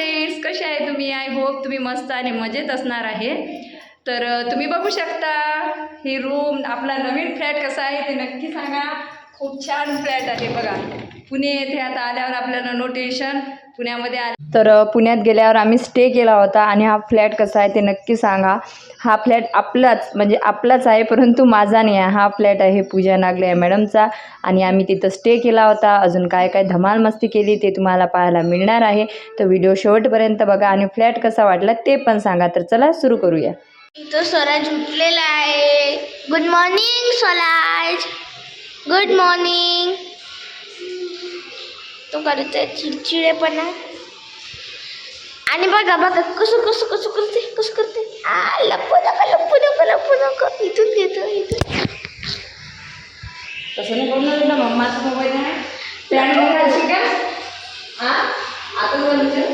Friends कसे आहे तुम्ही? आय होप तुम्ही मस्त आणि मजेत असणार आहे. तर तुम्ही बघू शकता ही रूम आपला नवीन फ्लॅट कसा आहे ते नक्की सांगा. खूप छान फ्लॅट आहे बघा. पुणे येथे आता आल्यावर आपल्याला नो टेन्शन पुण्यामध्ये आल्या तर पुण्यात गेल्यावर आम्ही स्टे केला होता आणि हा फ्लॅट कसा आहे ते नक्की सांगा. हा फ्लॅट आपलाच म्हणजे आपलाच आहे परंतु माझा नाही आहे. हा फ्लॅट आहे पूजा नागले आहे मॅडमचा. आणि आम्ही तिथं स्टे केला होता. अजून काय काय धमाल मस्ती केली ते तुम्हाला पाहायला मिळणार आहे. तर व्हिडिओ शेवटपर्यंत बघा आणि फ्लॅट कसा वाटला ते पण सांगा. तर चला सुरू करूया. इथं स्वराज उठलेला आहे. Good morning Swaraj. Good morning तो करत आहे चिडचिडेपणा. आणि बघा बघा कसं कसं कसं करते कसं करते. आ लपू नका लपू नका लपू नका. इथून घेतो इथून. तसं नाही बोलणार ना मम्माचा मोबाईल आहे फ्लॅटमध्ये घालशील का हा आता बोलतो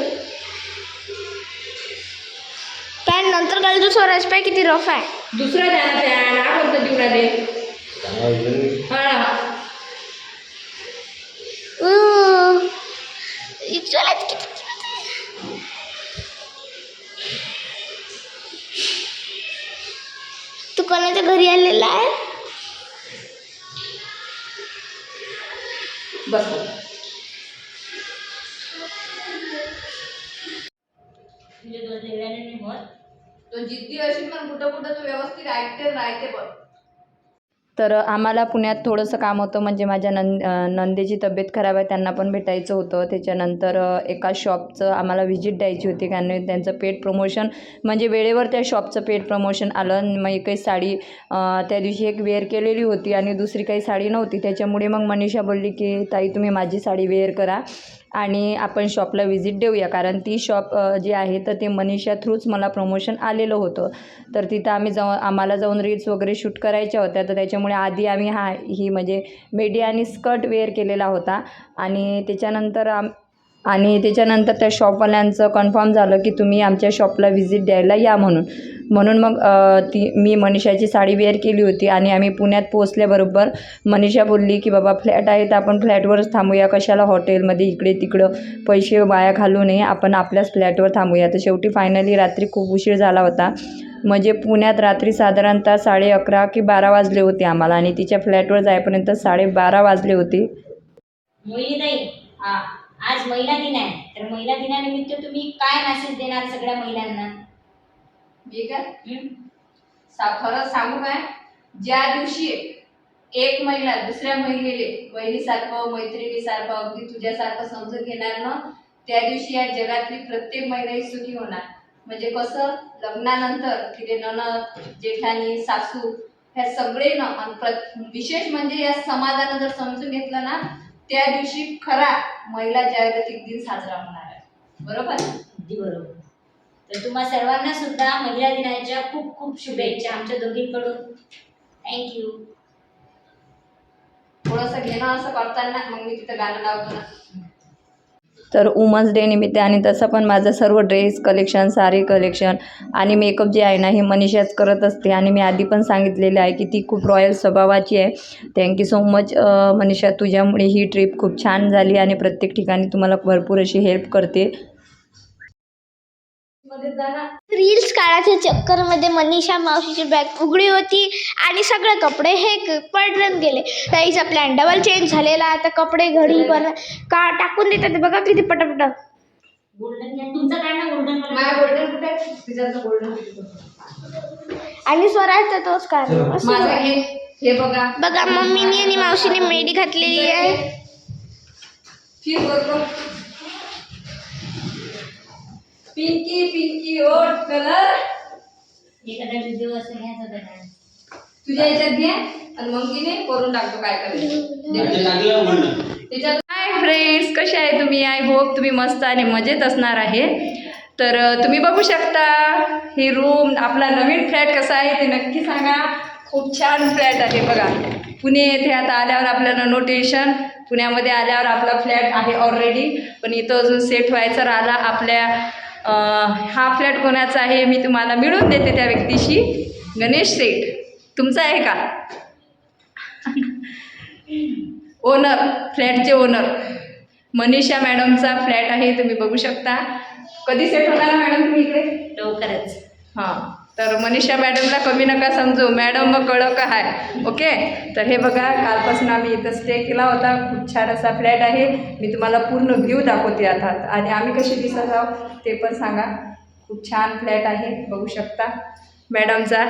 पॅन नंतर घालतो स्वराज पाय किती रफ आहे. दुसरा द्या ना हा कोणता दे. हा. स्वराज किती तू कोणाच्या घरी आलेला आहे? बस. तो जिद्दी असेल पण कुठं कुठं तू व्यवस्थित ऐकते राहते पण तर आम्हाला पुण्यात थोडंसं काम होतं म्हणजे माझ्या नंद नंदेची तब्येत खराब आहे त्यांना पण भेटायचं होतं. त्याच्यानंतर एका शॉपचं आम्हाला व्हिजिट द्यायची होती कारण त्यांचं पेट प्रमोशन म्हणजे वेळेवर त्या शॉपचं पेट प्रमोशन आलं. मग एक काही साडी त्या दिवशी एक वेअर केलेली होती आणि दुसरी काही साडी नव्हती. त्याच्यामुळे मग मनीषा बोलली की ताई तुम्ही माझी साडी वेअर करा. आणि आपण शॉपला व्हिजिट देऊया. कारण ती शॉप जी आहे तर ते मनीषा थ्रूच मला प्रमोशन आलेलं होतं. तर तिथं आम्ही जाऊन आम्हाला जाऊन रील्स वगैरे शूट करायच्या होत्या. तर त्याच्यामुळे आधी आम्ही हा ही म्हणजे मेडी आणि स्कर्ट वेअर केलेला होता. आणि त्याच्यानंतर आम आणि त्याच्यानंतर त्या शॉपवाल्यांचं कन्फर्म झालं की तुम्ही आमच्या शॉपला व्हिजिट द्यायला या म्हणून. म्हणून मग ती मी मनीषाची साडी वेअर केली होती आणि आम्ही पुण्यात पोहोचल्याबरोबर मनीषा बोलली की बाबा फ्लॅट आहे तर आपण फ्लॅटवरच थांबूया कशाला हॉटेलमध्ये इकडे तिकडं पैसे वाया घालू नये आपण आपल्याच फ्लॅटवर थांबूया. तर शेवटी फायनली रात्री खूप उशीर झाला होता. म्हणजे पुण्यात रात्री साधारणतः साडे अकरा की बारा वाजले होते आम्हाला आणि तिच्या फ्लॅटवर जायपर्यंत साडेबारा वाजले होते. नाही. हां. आज महिला दिन आहे. तर महिला दिनानिमित्त तुम्ही काय मेसेज देणार सगळ्या महिलांना? मी काय सा खरंच सांगू काय? ज्या दिवशी एक महिला दुसऱ्या महिलेले बहिणीसारखं मैत्रिणीसारखं अगदी तुझ्यासारखं समजून घेणार ना त्या दिवशी या जगातली प्रत्येक महिला ही सुखी होणार. म्हणजे कसं? लग्नानंतर तिथे ननद जेठानी सासू ह्या सगळे न प्र- विशेष म्हणजे या समाजानं जर समजून घेतलं ना त्या दिवशी खरा महिला जागतिक दिन साजरा होणार आहे. बरोबर? अगदी बरोबर. तर तुम्हा सर्वांना सुद्धा महिला दिनाच्या खूप खूप शुभेच्छा आमच्या दोघींकडून. थँक्यू थोडंसं घेणं असं करताना मग मी तिथं गाणं लावतो ना. तर वुमन्स डे निमित्त आणि तसं पण माझं सर्व ड्रेस कलेक्शन साडी कलेक्शन आणि मेकअप जे आहे ना हे मनीषाच करत असते. आणि मी आधी पण सांगितलेलं आहे की ती खूप रॉयल स्वभावाची आहे. Thank you so much Manisha. तुझ्यामुळे ही ट्रिप खूप छान झाली आणि प्रत्येक ठिकाणी तुम्हाला भरपूर अशी हेल्प करते. मध्ये रील्स काढायच्या चक्करमध्ये मनीषा मावशीची बॅग उघडी होती आणि सगळे कपडे हे क- पडून गेले. त्याचा प्लॅन डबल चेंज झालेला आता कपडे घडी पण का टाकून देतात ते बघा किती पटापट. गोल्डन तुमचं काय ना गोल्डन माझ्या गोल्डन कुठे आहे? तिच्याचं गोल्डन आणि स्वराज तर तोच हे हे बघा. बघा मम्मीनी आणि मावशीने मेडी घातलेली आहे. पिंकी पिंकी ओट कलर. एखादा व्हिडिओ असं घ्यायचा होता तुझ्या याच्यात घे आणि मग नाही करून टाकतो काय करायचं. त्याच्यात हाय फ्रेंड्स कसे आहे तुम्ही? आय होप तुम्ही मस्त आणि मजेत असणार आहे. तर तुम्ही बघू शकता ही रूम आपला नवीन फ्लॅट कसा आहे ते नक्की सांगा. खूप छान फ्लॅट आहे बघा. पुणे येथे आता आल्यावर आपल्याला नो टेन्शन पुण्यामध्ये आल्यावर आपला फ्लॅट आहे ऑलरेडी पण इथं अजून सेट व्हायचा राहिला. आपल्या हा फ्लॅट कोणाचा आहे मी तुम्हाला मिळून देते त्या व्यक्तीशी. गणेश सेठ. तुमचा आहे का? ओनर फ्लॅटचे ओनर मनीषा मॅडमचा फ्लॅट आहे तुम्ही बघू शकता. कधी सेट होणार मॅडम तुम्ही इकडे? लवकरच. हां. तर मनीषा मॅडमला कमी नका समजू. मॅडम मग कडक आहे ओके? तर हे बघा कालपासून आम्ही इथं स्टे केला होता. खूप छान असा फ्लॅट आहे. मी तुम्हाला पूर्ण व्ह्यू दाखवते आता. आणि आम्ही कसे दिसत आहोत ते पण सांगा. खूप छान फ्लॅट आहे. बघू शकता. मॅडमचा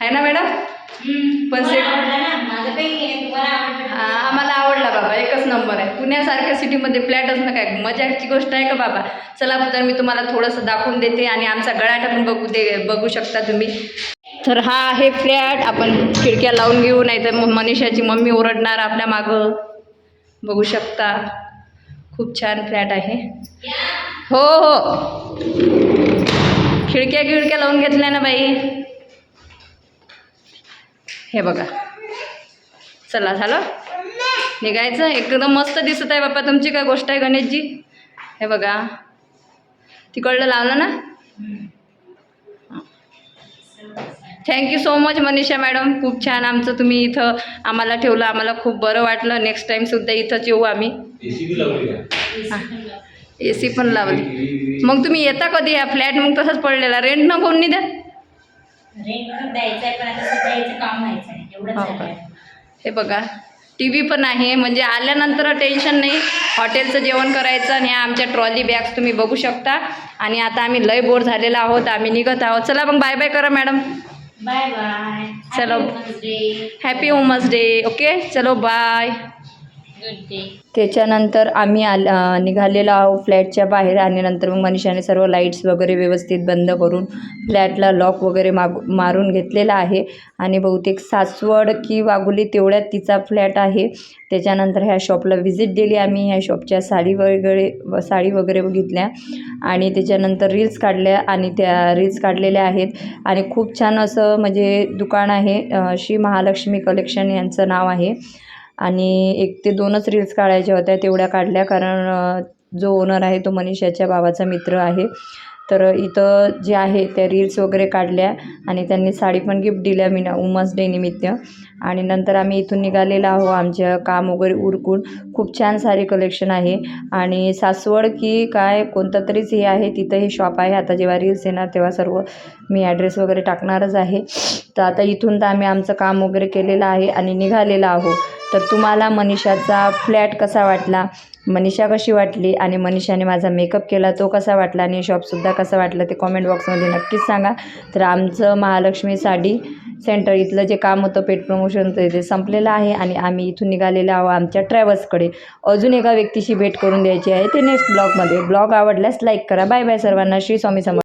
आहे ना मॅडम पण सेट ना. आम्हाला आवडला बाबा एकच नंबर आहे. पुण्यासारख्या सिटीमध्ये फ्लॅट असणं काय मजाची गोष्ट आहे का बाबा? चला तर मी तुम्हाला थोडंसं दाखवून देते आणि आमचा गळाटा पण बघू दे बघू शकता तुम्ही. तर हा आहे फ्लॅट आपण खिडक्या लावून घेऊ नाही तर मनीषाची मम्मी ओरडणार आपल्या मागं. बघू शकता. खूप छान फ्लॅट आहे. हो हो. खिडक्या खिडक्या लावून घेतल्या ना बाई. हे बघा. चला झालं? निघायचं? एकदम मस्त दिसत आहे बाप्पा. तुमची काय गोष्ट आहे गणेशजी? हे बघा. तिकडलं लावलं ना? Thank you so much Manisha madam. खूप छान आमचं तुम्ही इथं आम्हाला ठेवलं. आम्हाला खूप बरं वाटलं. नेक्स्ट टाईमसुद्धा इथंच येऊ आम्ही. ए सी पण लावली. मग तुम्ही येता कधी या? फ्लॅट मग तसंच पडलेला. रेंट न कोण द्या रेंट पण द्यायचं आहे पण आता सध्या याचं काम व्हायचं आहे एवढंच हो का? हे बघा टी व्ही पण आहे म्हणजे आल्यानंतर टेन्शन नाही. हॉटेलचं जेवण करायचं आणि ह्या आमच्या ट्रॉली बॅग्स तुम्ही बघू शकता. आणि आता आम्ही लय बोर झालेलो आहोत आम्ही निघत आहोत. चला मग बाय बाय करा मॅडम बाय बाय चलो. हॅपी वुमन्स डे ओके चलो बाय त्याच्यानंतर आम्ही आल निघालेलो आहोत फ्लॅटच्या बाहेर आणि नंतर मग मनीषाने सर्व लाईट्स वगैरे व्यवस्थित बंद करून फ्लॅटला लॉक वगैरे माग मारून घेतलेला आहे. आणि बहुतेक सासवड की वाघोली तेवढ्यात तिचा फ्लॅट आहे. त्याच्यानंतर ह्या शॉपला व्हिजिट दिली आम्ही. ह्या शॉपच्या साडी वगैरे व- साडी वगैरे बघितल्या आणि त्याच्यानंतर रील्स काढल्या आणि त्या रील्स काढलेल्या आहेत. आणि खूप छान असं म्हणजे दुकान आहे श्री महालक्ष्मी कलेक्शन यांचं नाव आहे. आणि एक ते दोनच रील्स काढायच्या होत्या तेवढ्या काढल्या. कारण जो ओनर आहे तो मनीषाच्या भावाचा मित्र आहे. तर इथं जे आहे त्या रील्स वगैरे काढल्या आणि त्यांनी साडी पण गिफ्ट दिल्या मी वुमन्स डे निमित्त. आणि नंतर आम्ही इथून निघालेलो आहो आमचं काम वगैरे उरकून. खूप छान सारे कलेक्शन आहे. आणि सासवड की काय कोणतं तरीच हे आहे तिथं हे शॉप आहे. आता जेव्हा रील्स येणार तेव्हा सर्व मी ॲड्रेस वगैरे टाकणारच आहे. तर आता इथून तर आम्ही आमचं काम वगैरे केलेलं आहे आणि निघालेलं आहो तर तुम्हाला मनीषाचा फ्लॅट कसा वाटला? मनीषा कशी वाटली आणि मनीषाने माझा मेकअप केला तो कसा वाटला आणि शॉपसुद्धा कसा वाटला ते कॉमेंट बॉक्समध्ये नक्कीच सांगा. तर आमचं महालक्ष्मी साडी सेंटर इथलं जे काम होतं पेट प्रमोशनचं ते संपलेलं आहे आणि आम्ही इथून निघालेलो आहोत आमच्या ट्रॅव्हल्सकडे अजून एका व्यक्तीशी भेट करून द्यायची आहे ते नेक्स्ट ब्लॉगमध्ये ब्लॉग आवडल्यास लाईक करा. बाय बाय सर्वांना. श्री स्वामी समर्थ.